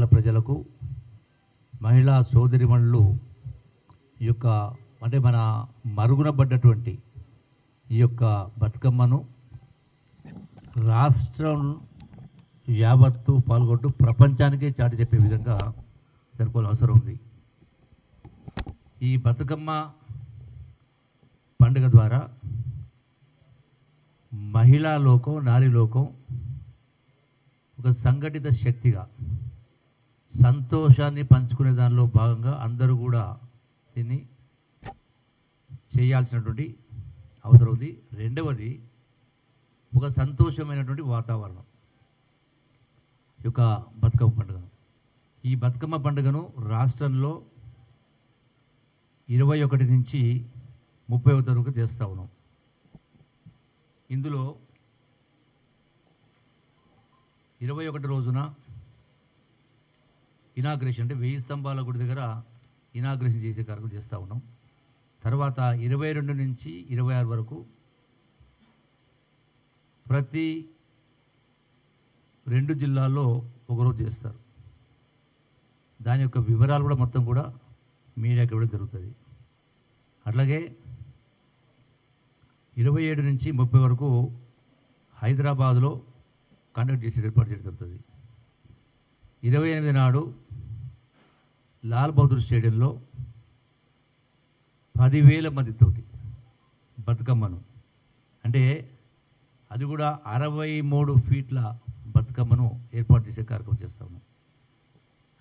జిల్లాల ప్రజలకు మహిళా సోదరిమణులు ఈ యొక్క అంటే మన మరుగున పడ్డటువంటి ఈ యొక్క బతుకమ్మను రాష్ట్రం యావత్తు పాల్గొంటూ ప్రపంచానికే చాటి చెప్పే విధంగా జరుపుకోవాల్సిన అవసరం ఉంది. ఈ బతుకమ్మ పండుగ ద్వారా మహిళా లోకం నారీ లోకం ఒక సంఘటిత శక్తిగా సంతోషాన్ని పంచుకునే దానిలో భాగంగా అందరూ కూడా దీన్ని చేయాల్సినటువంటి అవసరం ఉంది రెండవది ఒక సంతోషమైనటువంటి వాతావరణం ఈ యొక్క బతుకమ్మ పండుగను. ఈ బతుకమ్మ పండుగను రాష్ట్రంలో ఇరవై ఒకటి నుంచి ముప్పై ఒకటి వరకు చేస్తూ ఉన్నాం. ఇందులో ఇరవై ఒకటి రోజున ఇనాగ్రేషన్ అంటే వెయ్యి స్తంభాల గుడి దగ్గర ఇనాగ్రేషన్ చేసే కార్యక్రమం చేస్తూ ఉన్నాం. తర్వాత ఇరవై రెండు నుంచి ఇరవై ఆరు వరకు ప్రతి రెండు జిల్లాల్లో ఒకరోజు చేస్తారు. దాని యొక్క వివరాలు కూడా మొత్తం కూడా మీడియాకి ఇవ్వడం జరుగుతుంది. అట్లాగే ఇరవై ఏడు నుంచి ముప్పై వరకు హైదరాబాద్లో కండక్ట్ చేసే ఏర్పాటు చేయడం జరుగుతుంది. ఇరవై ఎనిమిది నాడు లాల్ బహదూర్ స్టేడియంలో పదివేల మందితోటి బతుకమ్మను. అంటే అది కూడా అరవై మూడు ఫీట్ల బతుకమ్మను ఏర్పాటు చేసే కార్యక్రమం చేస్తాము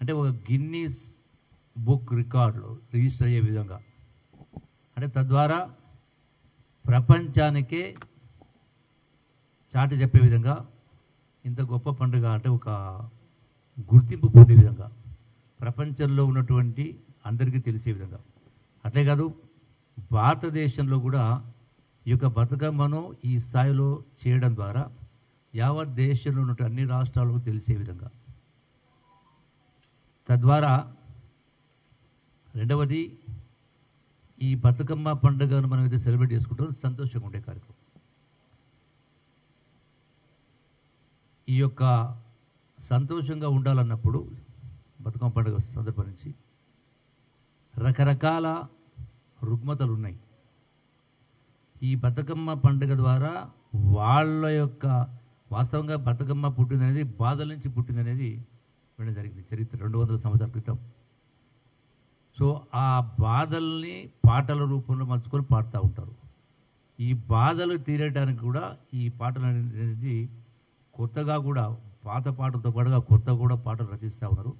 అంటే ఒక గిన్నీస్ బుక్ రికార్డులో రిజిస్టర్ అయ్యే విధంగా. అంటే తద్వారా ప్రపంచానికే చాటి చెప్పే విధంగా ఇంత గొప్ప పండుగ అంటే ఒక గుర్తింపు పొందే విధంగా ప్రపంచంలో ఉన్నటువంటి అందరికీ తెలిసే విధంగా. అట్లే కాదు భారతదేశంలో కూడా ఈ యొక్క బతుకమ్మను ఈ స్థాయిలో చేయడం ద్వారా యావత్ దేశంలో ఉన్న అన్ని రాష్ట్రాలకు తెలిసే విధంగా. తద్వారా రెండవది ఈ బతుకమ్మ పండుగను మనం అయితే సెలబ్రేట్ చేసుకుంటాం సంతోషంగా ఉండే కార్యక్రమం. ఈ యొక్క సంతోషంగా ఉండాలన్నప్పుడు బతుకమ్మ పండుగ సందర్భం నుంచి రకరకాల రుగ్మతలు ఉన్నాయి ఈ బతుకమ్మ పండుగ ద్వారా వాళ్ళ యొక్క వాస్తవంగా బతుకమ్మ పుట్టిందనేది బాధల నుంచి పుట్టిందనేది వినడం జరిగింది చరిత్ర రెండు వందల సంవత్సరాల క్రితం. సో ఆ బాధల్ని పాటల రూపంలో మలుచుకొని పాడుతూ ఉంటారు. ఈ బాధలు తీరడానికి కూడా ఈ పాటలు అనేది కొత్తగా కూడా పాత పాటలతో పాటుగా కొత్త కూడా పాటలు రచిస్తూ ఉన్నారు.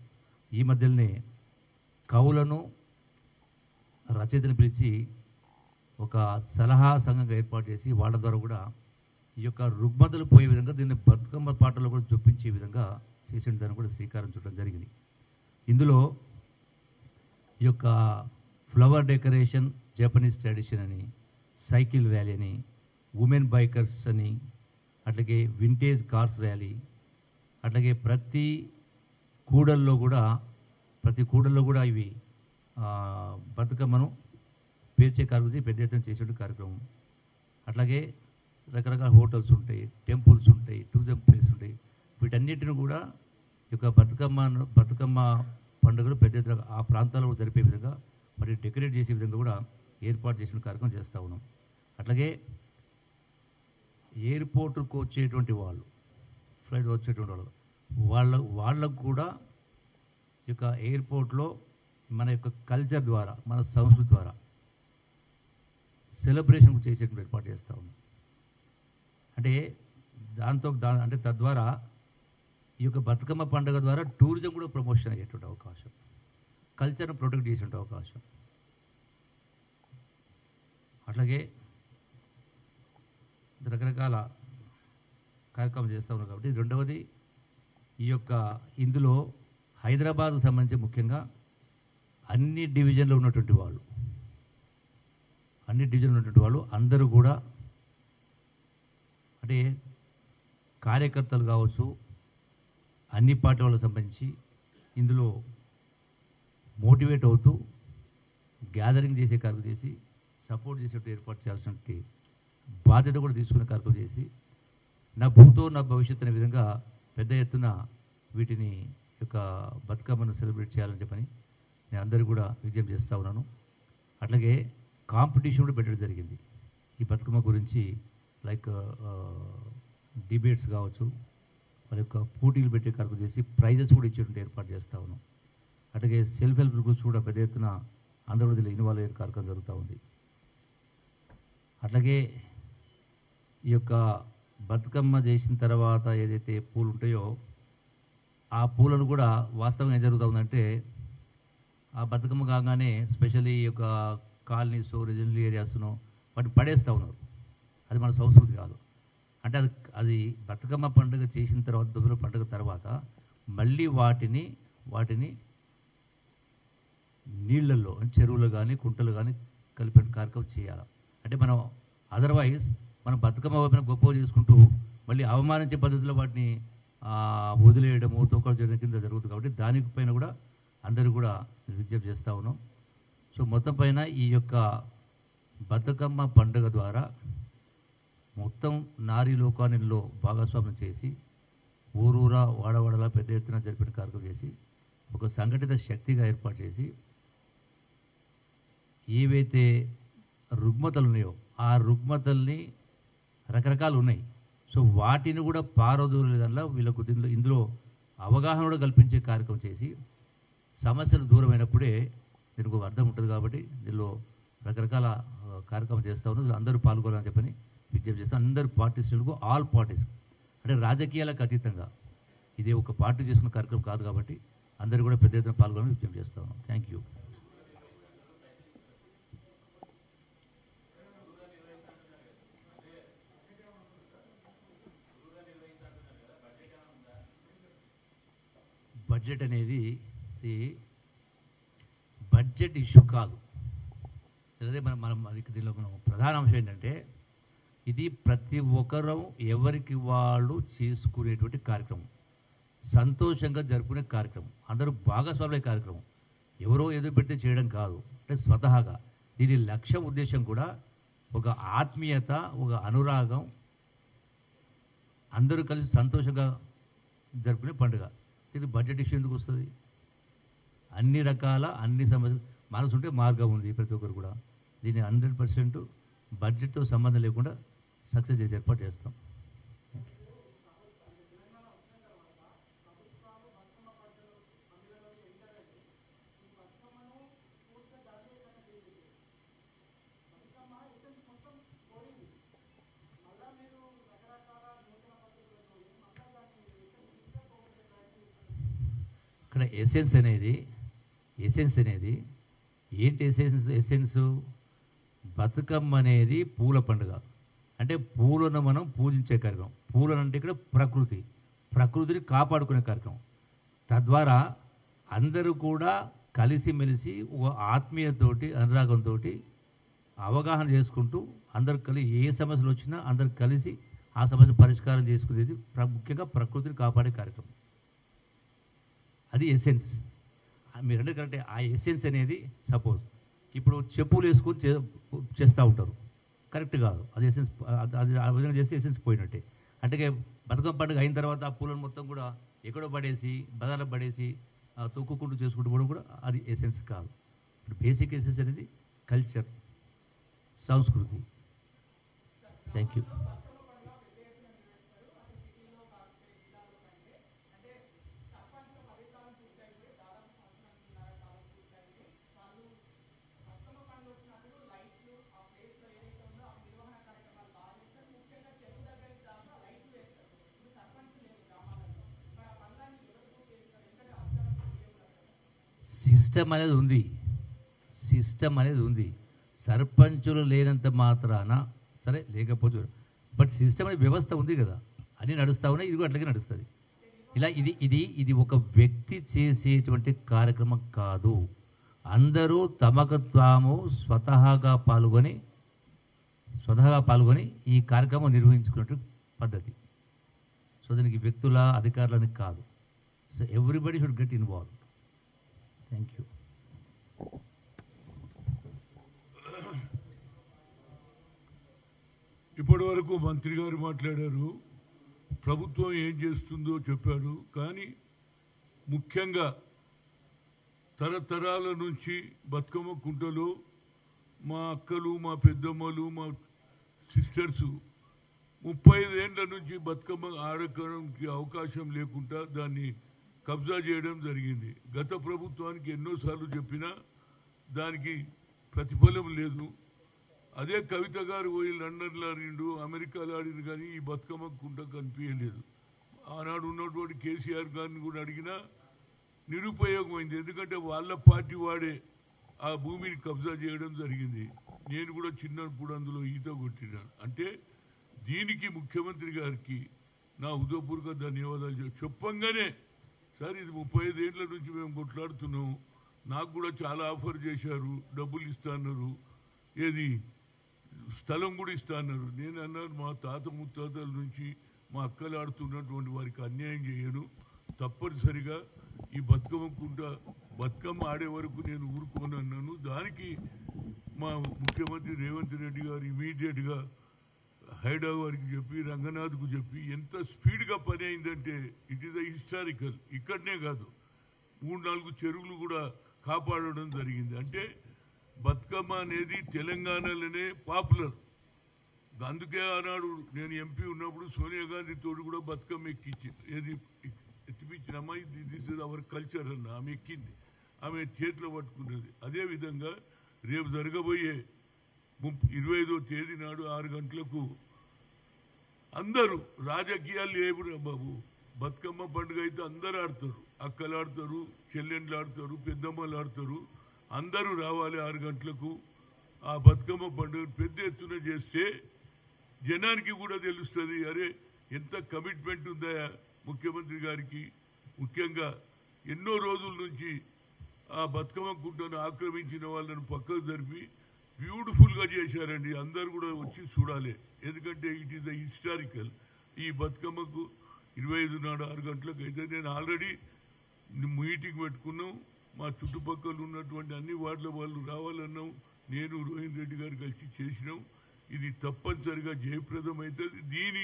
ఈ మధ్యలోనే కవులను రచయితను పిలిచి ఒక సలహా సంఘంగా ఏర్పాటు చేసి వాళ్ళ ద్వారా కూడా ఈ యొక్క రుగ్మతలు పోయే విధంగా దీన్ని బతుకమ్మ పాటలు కూడా చొప్పించే విధంగా చేసిన దాన్ని కూడా శ్రీకారం చుట్టడం జరిగింది. ఇందులో ఈ యొక్క ఫ్లవర్ డెకరేషన్ జపనీస్ ట్రెడిషన్ అని సైకిల్ ర్యాలీ అని ఉమెన్ బైకర్స్ అని అట్లాగే వింటేజ్ కార్స్ ర్యాలీ అట్లాగే ప్రతి కూడల్లో కూడా ప్రతి కూడల్లో కూడా ఇవి బతుకమ్మను పేర్చే కార్యక్రమం పెద్ద ఎత్తున చేసే కార్యక్రమం. అట్లాగే రకరకాల హోటల్స్ ఉంటాయి టెంపుల్స్ ఉంటాయి టూరిజం ప్లేస్ ఉంటాయి. వీటన్నిటిని కూడా ఈ యొక్క బతుకమ్మ బతుకమ్మ పండుగలు పెద్ద ఎత్తున ఆ ప్రాంతాల్లో జరిపే విధంగా మరి డెకరేట్ చేసే విధంగా కూడా ఏర్పాటు చేసిన కార్యక్రమం చేస్తూ ఉన్నాం. అట్లాగే ఎయిర్పోర్టుకు వచ్చేటువంటి వాళ్ళు ఫ్లైట్ వచ్చేటువంటి వాళ్ళు. వాళ్ళ వాళ్ళకు కూడా ఈ యొక్క ఎయిర్పోర్ట్లో మన యొక్క కల్చర్ ద్వారా మన సంస్కృతి ద్వారా సెలబ్రేషన్ చేసేటువంటి ఏర్పాటు చేస్తూ ఉన్నాం. అంటే దాంతో దా అంటే తద్వారా ఈ యొక్క బతుకమ్మ పండుగ ద్వారా టూరిజం కూడా ప్రమోషన్ అయ్యేటువంటి అవకాశం. కల్చర్ను ప్రొటెక్ట్ చేసేటువంటి అవకాశం. అట్లాగే రకరకాల కార్యక్రమం చేస్తూ ఉన్నాం కాబట్టి రెండవది ఈ యొక్క ఇందులో హైదరాబాద్కు సంబంధించి ముఖ్యంగా అన్ని డివిజన్లో ఉన్నటువంటి వాళ్ళు అన్ని డివిజన్లో ఉన్నటువంటి వాళ్ళు అందరూ కూడా అంటే కార్యకర్తలు కావచ్చు అన్ని పార్టీ వాళ్ళకి సంబంధించి ఇందులో మోటివేట్ అవుతూ గ్యాదరింగ్ చేసే కార్యక్రమం చేసి సపోర్ట్ చేసేట్టు ఏర్పాటు చేయాల్సినటువంటి బాధ్యత కూడా తీసుకునే కార్యక్రమం చేసి నా భూతో నా భవిష్యత్తు అనే విధంగా పెద్ద ఎత్తున వీటిని యొక్క బతుకమ్మను సెలబ్రేట్ చేయాలని చెప్పని నేను అందరూ కూడా విజ్ఞప్తి చేస్తూ ఉన్నాను. అట్లాగే కాంపిటీషన్ కూడా పెట్టడం జరిగింది. ఈ బతుకమ్మ గురించి లైక్ డిబేట్స్ కావచ్చు వాళ్ళ యొక్క పోటీలు పెట్టే కార్యక్రమం చేసి ప్రైజెస్ కూడా ఇచ్చేటువంటి ఏర్పాటు చేస్తూ ఉన్నాం అట్లాగే సెల్ఫ్ హెల్ప్ గ్రూప్స్ కూడా పెద్ద ఎత్తున ఆంధ్రప్రదేశ్లో ఇన్వాల్వ్ అయ్యే కార్యక్రమం జరుగుతూ ఉంది. అట్లాగే ఈ యొక్క బతుకమ్మ చేసిన తర్వాత ఏదైతే పూలు ఉంటాయో ఆ పూలను కూడా వాస్తవంగా ఏం జరుగుతుందంటే ఆ బతుకమ్మ కాగానే స్పెషల్లీ ఈ యొక్క కాలనీస్ రెసిడెన్షియల్ ఏరియాస్ను వాటిని పడేస్తూ ఉన్నారు. అది మన సంస్కృతి కాదు. అంటే అది అది బతుకమ్మ పండుగ చేసిన తర్వాత దుబ్బల పండుగ తర్వాత మళ్ళీ వాటిని వాటిని నీళ్ళల్లో చెరువులు కానీ కుంటలు కానీ కలిపే కార్యక్రమం చేయాలి. అంటే మనం అదర్వైజ్ మనం బతుకమ్మ వైపున గొప్ప చేసుకుంటూ మళ్ళీ అవమానించే పద్ధతిలో వాటిని వదిలేయడము తోకలు చేయడం కింద జరుగుతుంది కాబట్టి దానిపైన కూడా అందరూ కూడా విజ్ఞప్తి చేస్తూ ఉన్నాం. సో మొత్తం పైన ఈ యొక్క బతుకమ్మ పండుగ ద్వారా మొత్తం నారీ లోకానిలో భాగస్వామ్యం చేసి ఊరూరా వాడవాడలా పెద్ద ఎత్తున జరిపిన కార్యక్రమం చేసి ఒక సంఘటిత శక్తిగా ఏర్పాటు చేసి ఏవైతే రుగ్మతలు ఉన్నాయో ఆ రుగ్మతల్ని రకరకాలు ఉన్నాయి సో వాటిని కూడా పారదోలేదల్లా వీళ్ళకు దీనిలో ఇందులో అవగాహన కూడా కల్పించే కార్యక్రమం చేసి సమస్యలు దూరమైనప్పుడే దీనికి ఒక అర్థం ఉంటుంది కాబట్టి దీనిలో రకరకాల కార్యక్రమం చేస్తూ ఉన్నారు. అందరూ పాల్గొనాలని చెప్పని విజ్ఞప్తి చేస్తాం అందరు పార్టీస్లకు ఆల్ పార్టీస్ అంటే రాజకీయాలకు అతీతంగా. ఇది ఒక పార్టీ చేసుకున్న కార్యక్రమం కాదు కాబట్టి అందరూ కూడా పెద్ద ఎత్తున పాల్గొనాలని విజ్ఞప్తి చేస్తా ఉన్నాం. థ్యాంక్ యూ బడ్జెట్ అనేది బడ్జెట్ ఇష్యూ కాదు. అదే మనం మనం అది దీనిలో మనం ప్రధాన అంశం ఏంటంటే ఇది ప్రతి ఒక్కరూ ఎవరికి వాళ్ళు చేసుకునేటువంటి కార్యక్రమం. సంతోషంగా జరుపుకునే కార్యక్రమం. అందరూ భాగస్వామ్య కార్యక్రమం. ఎవరో ఏదో పెడితే చేయడం కాదు. అంటే స్వతహాగా. దీని లక్ష్యం ఉద్దేశం కూడా ఒక ఆత్మీయత ఒక అనురాగం. అందరూ కలిసి సంతోషంగా జరుపుకునే పండుగ. ఇది బడ్జెట్ ఇష్యూ ఎందుకు వస్తుంది? అన్ని రకాల అన్ని సమస్యలు మనసు ఉంటే మార్గం ఉంది ప్రతి ఒక్కరు కూడా. దీన్ని హండ్రెడ్ పర్సెంట్ బడ్జెట్తో సంబంధం లేకుండా సక్సెస్ చేసి ఏర్పాటు చేస్తాం ఇక్కడ ఎసెన్స్ అనేది ఎసెన్స్ అనేది ఏంటి ఎసెన్స్ ఎసెన్స్ బతుకమ్మ అనేది పూల పండుగ. అంటే పూలను మనం పూజించే కార్యక్రమం. పూలను అంటే ఇక్కడ ప్రకృతి. ప్రకృతిని కాపాడుకునే కార్యక్రమం. తద్వారా అందరూ కూడా కలిసిమెలిసి ఒక ఆత్మీయతోటి అనురాగంతో అవగాహన చేసుకుంటూ అందరు కలిసి ఏ సమస్యలు వచ్చినా అందరు కలిసి ఆ సమస్య పరిష్కారం చేసుకునేది ప్ర- ముఖ్యంగా ప్రకృతిని కాపాడే కార్యక్రమం. అది ఎసెన్స్ మీరు అంటే కరెక్టే ఆ ఎసెన్స్ అనేది సపోజ్ ఇప్పుడు చెప్పులు వేసుకొని చేస్తూ ఉంటారు. కరెక్ట్ కాదు. అది ఎసెన్స్ అది ఆ విధంగా చేస్తే ఎసెన్స్ పోయినట్టే. అంటే బతుకమ్మ పండుగ అయిన తర్వాత ఆ పూలను మొత్తం కూడా ఎక్కడో పడేసి బదాలు పడేసి తొక్కుకుంటూ చేసుకుంటూ పోవడం కూడా అది ఎసెన్స్ కాదు. ఇప్పుడు బేసిక్ ఎసెన్స్ అనేది కల్చర్ సంస్కృతి. థ్యాంక్ యూ సిస్టమ్ అనేది ఉంది. సిస్టమ్ అనేది ఉంది. సర్పంచులు లేనంత మాత్రాన సరే లేకపోతే బట్ సిస్టమ్ అనే వ్యవస్థ ఉంది కదా. అన్నీ నడుస్తూ ఉన్నాయి ఇది కూడా అట్లాగే నడుస్తుంది. ఇలా ఇది ఇది ఇది ఒక వ్యక్తి చేసేటువంటి కార్యక్రమం కాదు. అందరూ తమకు తాము స్వతహాగా పాల్గొని స్వతహాగా పాల్గొని ఈ కార్యక్రమం నిర్వహించుకునే పద్ధతి. సో దీనికి వ్యక్తుల అధికారులని కాదు. So everybody should get involve thank you ఇప్పటి వరకు మంత్రి గారు మాట్లాడారు. ప్రభుత్వం ఏం చేస్తుందో చెప్పారు. కానీ ముఖ్యంగా తరతరాల నుంచి బతుకమ్మ కుంటలో మా అక్కలు మా పెద్దమ్మలు మా సిస్టర్స్ ముప్పై ఐదేళ్ళ నుంచి బతుకమ్మ ఆడకడానికి అవకాశం లేకుండా దాన్ని కబ్జా చేయడం జరిగింది. గత ప్రభుత్వానికి ఎన్నోసార్లు చెప్పినా దానికి ప్రతిఫలం లేదు. అదే కవిత గారు పోయి లండన్లో ఆడిండు అమెరికాలో ఆడిండు కానీ ఈ బతుకమ్మ కుంట కనిపించలేదు. ఆనాడు ఉన్నటువంటి కేసీఆర్ గారిని కూడా అడిగినా నిరుపయోగమైంది. ఎందుకంటే వాళ్ళ పార్టీ వాడే ఆ భూమిని కబ్జా చేయడం జరిగింది. నేను కూడా చిన్నప్పుడు అందులో ఈత కొట్టినాను అంటే దీనికి ముఖ్యమంత్రి గారికి నా హృదయపూర్వక ధన్యవాదాలు చెప్పంగానే సార్ ఇది ముప్పై ఐదేళ్ళ నుంచి మేము కొట్లాడుతున్నాం నాకు కూడా చాలా ఆఫర్ చేశారు. డబ్బులు ఇస్తా అన్నారు ఏది? స్థలం కూడా ఇస్తా అన్నారు నేను అన్నాను మా తాత ముత్తాతల నుంచి మా అక్కలు ఆడుతున్నటువంటి వారికి అన్యాయం చేయను. తప్పనిసరిగా ఈ బతుకమ్మకుండా బతుకమ్మ ఆడే వరకు నేను ఊరుకోను అన్నాను దానికి మా ముఖ్యమంత్రి రేవంత్ రెడ్డి గారు ఇమీడియట్గా హైడా వారికి చెప్పి రంగనాథ్కు చెప్పి ఎంత స్పీడ్గా పని అయిందంటే ఇట్ ఈస్ అ హిస్టారికల్ ఇక్కడనే కాదు. మూడు నాలుగు చెరువులు కూడా కాపాడడం జరిగింది. అంటే బతుకమ్మ అనేది తెలంగాణలోనే పాపులర్. అందుకే ఆనాడు నేను ఎంపీ ఉన్నప్పుడు సోనియా గాంధీ తోడు కూడా బతుకమ్మ ఎక్కించి ఏది ఎత్తిపించినమ్మా ఇది దిస్ ఇస్ అవర్ కల్చర్ అన్న. ఆమె ఎక్కింది. ఆమె చేతిలో పట్టుకున్నది. అదేవిధంగా రేపు జరగబోయే ఇరవై ఐదో తేదీ నాడు ఆరు గంటలకు అందరూ రాజకీయాలు లేవురా బాబు. బతుకమ్మ పండుగ అయితే అందరూ ఆడతారు. అక్కలు ఆడతారు చెల్లెండ్లు ఆడతారు పెద్దమ్మలు ఆడతారు. అందరూ రావాలి ఆరు గంటలకు. ఆ బతుకమ్మ పండుగ పెద్ద ఎత్తున చేస్తే జనానికి కూడా తెలుస్తుంది అరే ఎంత కమిట్మెంట్ ఉందా ముఖ్యమంత్రి గారికి. ముఖ్యంగా ఎన్నో రోజుల నుంచి ఆ బతుకమ్మ గుడ్డను ఆక్రమించిన వాళ్ళను పక్కకు జరిపి బ్యూటిఫుల్గా చేశారండి. అందరు కూడా వచ్చి చూడాలి. ఎందుకంటే ఇట్ ఈస్ ద హిస్టారికల్ ఈ బతుకమ్మకు ఇరవై ఐదు నాడు ఆరు గంటలకు అయితే నేను ఆల్రెడీ మీటింగ్ పెట్టుకున్నాం. మా చుట్టుపక్కల ఉన్నటువంటి అన్ని వార్డుల వాళ్ళు రావాలన్నాం. నేను రోహిన్ రెడ్డి గారు కలిసి చేసినాం. ఇది తప్పనిసరిగా జయప్రదం అవుతుంది దీని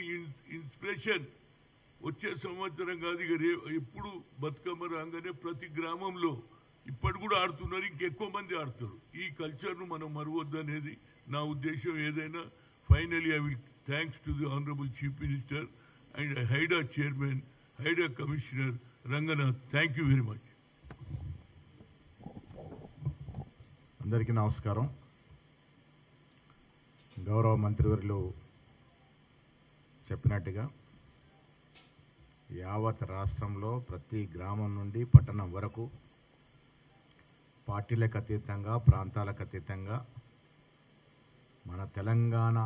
ఇన్స్పిరేషన్ వచ్చే సంవత్సరం కాదు. ఇక రే ఎప్పుడు బతుకమ్మ రాగానే ప్రతి గ్రామంలో ఇప్పటి కూడా ఆడుతున్నారు ఇంకెక్కువ మంది ఆడతారు. ఈ కల్చర్ను మనం మరవద్దు అనేది నా ఉద్దేశం ఏదైనా. Finally I will thanks to the honourable chief minister and Hydraa chairman Hydraa commissioner Ranganath thank you very much అందరికీ నమస్కారం. గౌరవ మంత్రివర్యులు చెప్పినట్టుగా యావత్ రాష్ట్రంలో ప్రతి గ్రామం నుండి పట్టణం వరకు పార్టీలకు అతీతంగా ప్రాంతాలకు అతీతంగా మన తెలంగాణ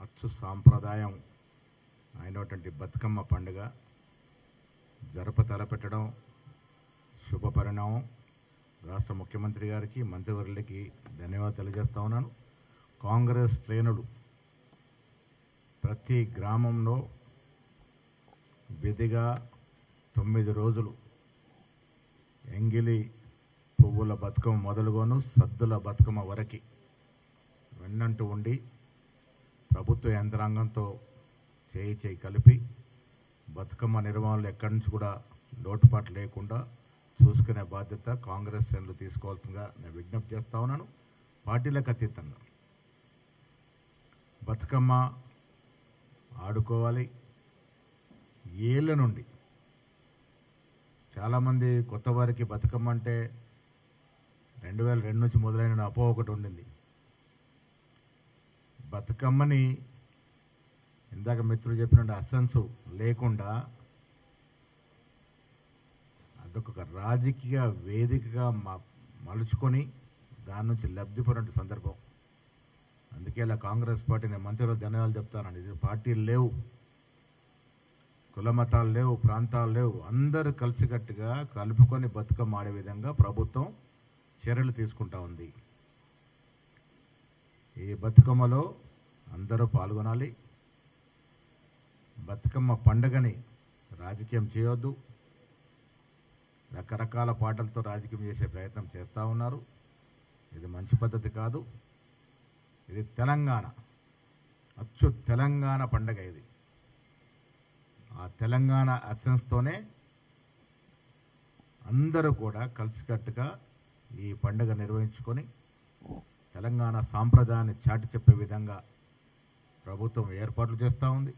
అచ్చు సాంప్రదాయం అయినటువంటి బతుకమ్మ పండుగ జరప తలపెట్టడం శుభ పరిణామం రాష్ట్ర ముఖ్యమంత్రి గారికి మంత్రివర్యులకి ధన్యవాదాలు తెలియజేస్తా ఉన్నాను. కాంగ్రెస్ శ్రేణులు ప్రతి గ్రామంలో విధిగా తొమ్మిది రోజులు ఎంగిలి పువ్వుల బతుకమ్మ మొదలుగోను సద్దుల బతుకమ్మ వరకి. వెన్నంటూ ఉండి ప్రభుత్వ యంత్రాంగంతో చేయి చేయి కలిపి బతుకమ్మ నిర్వహణలు ఎక్కడి నుంచి కూడా లోటుపాటు లేకుండా చూసుకునే బాధ్యత కాంగ్రెస్ శ్రేణులు తీసుకోవాల్సిందిగా నేను విజ్ఞప్తి చేస్తా ఉన్నాను. పార్టీలకు అతీతంగా బతుకమ్మ ఆడుకోవాలి. ఏళ్ళ నుండి చాలామంది కొత్త వారికి బతుకమ్మ అంటే రెండు వేల రెండు నుంచి మొదలైన అపో ఒకటి ఉండింది. బతుకమ్మని ఇందాక మిత్రులు చెప్పినట్టు అసెన్స్ లేకుండా అదొక రాజకీయ వేదికగా మ- మలుచుకొని దాని నుంచి లబ్ధి పొందిన సందర్భం. అందుకే ఇలా కాంగ్రెస్ పార్టీ నేను మంత్రిలో ధన్యవాదాలు చెప్తానండి. ఇది పార్టీలు లేవు కుల మతాలు లేవు ప్రాంతాలు లేవు. అందరూ కలిసికట్టుగా కలుపుకొని బతుకమ్మ ఆడే విధంగా ప్రభుత్వం చర్యలు తీసుకుంటా ఉంది. ఈ బతుకమ్మలో అందరూ పాల్గొనాలి. బతుకమ్మ పండుగని రాజకీయం చేయొద్దు. రకరకాల పాటలతో రాజకీయం చేసే ప్రయత్నం చేస్తూ ఉన్నారు. ఇది మంచి పద్ధతి కాదు. ఇది తెలంగాణ. అచ్చు తెలంగాణ పండగ ఇది. ఆ తెలంగాణ అసెన్స్తోనే అందరూ కూడా కలిసికట్టుగా ఈ పండుగ నిర్వహించుకొని తెలంగాణ సాంప్రదాయాన్ని చాటి చెప్పే విధంగా ప్రభుత్వం ఏర్పాట్లు చేస్తూ ఉంది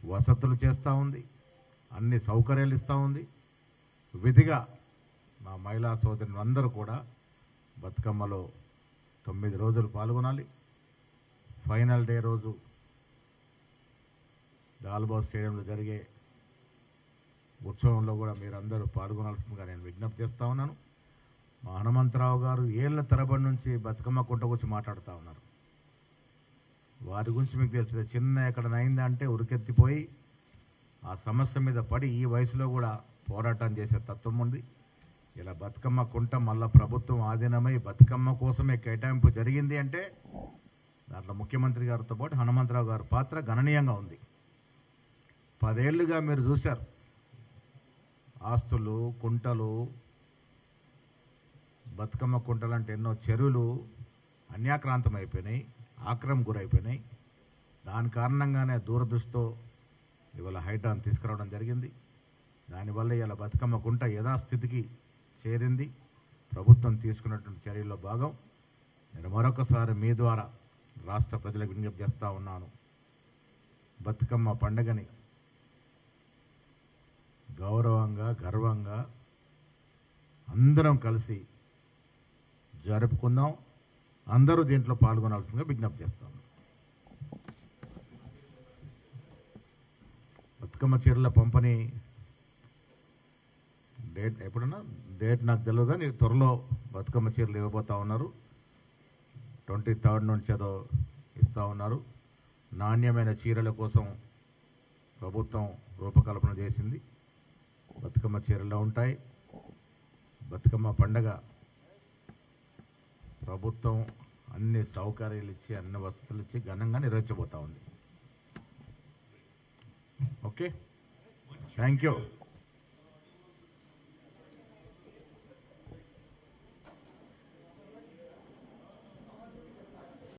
వసతులు చేస్తూ ఉంది అన్ని సౌకర్యాలు ఇస్తూ ఉంది. విధిగా మా మహిళా సోదరులు అందరూ కూడా బతుకమ్మలో తొమ్మిది రోజులు పాల్గొనాలి. ఫైనల్ డే రోజు దాల్బాగ్ స్టేడియంలో జరిగే ఉత్సవంలో కూడా మీరందరూ పాల్గొనాల్సిందిగా నేను విజ్ఞప్తి చేస్తూ ఉన్నాను. మా హనుమంతరావు గారు ఏళ్ళ తరబడి నుంచి బతుకమ్మ కుంట గురించి మాట్లాడుతూ ఉన్నారు. వారి గురించి మీకు తెలుసు చిన్న ఎక్కడనైందా అంటే ఉరికెత్తిపోయి ఆ సమస్య మీద పడి ఈ వయసులో కూడా పోరాటం చేసే తత్వం ఉంది. ఇలా బతుకమ్మ కుంట మళ్ళా ప్రభుత్వం ఆధీనమై బతుకమ్మ కోసమే కేటాయింపు జరిగింది అంటే దాంట్లో ముఖ్యమంత్రి గారితో పాటు హనుమంతరావు గారి పాత్ర గణనీయంగా ఉంది. పదేళ్ళుగా మీరు చూశారు. ఆస్తులు కుంటలు బతుకమ్మ కుంటలంటే ఎన్నో చెరువులు అన్యాక్రాంతం అయిపోయినాయి ఆక్రమం గురైపోయినాయి. దాని కారణంగానే దూరదృష్టితో ఇవాళ హైడ్రాన్ తీసుకురావడం జరిగింది. దానివల్ల ఇలా బతుకమ్మ కుంట యథాస్థితికి చేరింది. ప్రభుత్వం తీసుకున్నటువంటి చర్యల్లో భాగం. నేను మరొకసారి మీ ద్వారా రాష్ట్ర ప్రజలకు విజ్ఞప్తి చేస్తూ ఉన్నాను. బతుకమ్మ పండగని గౌరవంగా గర్వంగా అందరం కలిసి జరుపుకుందాం. అందరూ దీంట్లో పాల్గొనాల్సిందిగా విజ్ఞప్తి చేస్తాం. బతుకమ్మ చీరల పంపిణీ డేట్ ఎప్పుడన్నా? డేట్ నాకు తెలియదు కానీ త్వరలో బతుకమ్మ చీరలు ఇవ్వబోతా ఉన్నారు. ట్వంటీ థర్డ్ నుంచి ఏదో ఇస్తూ ఉన్నారు. నాణ్యమైన చీరల కోసం ప్రభుత్వం రూపకల్పన చేసింది. బతుకమ్మ చీరలు ఉంటాయి. బతుకమ్మ పండగ ప్రభుత్వం అన్ని సౌకర్యాలు ఇచ్చి అన్ని వసతులు ఇచ్చి ఘనంగా నిర్వహించబోతా ఉంది. ఓకే? Thank you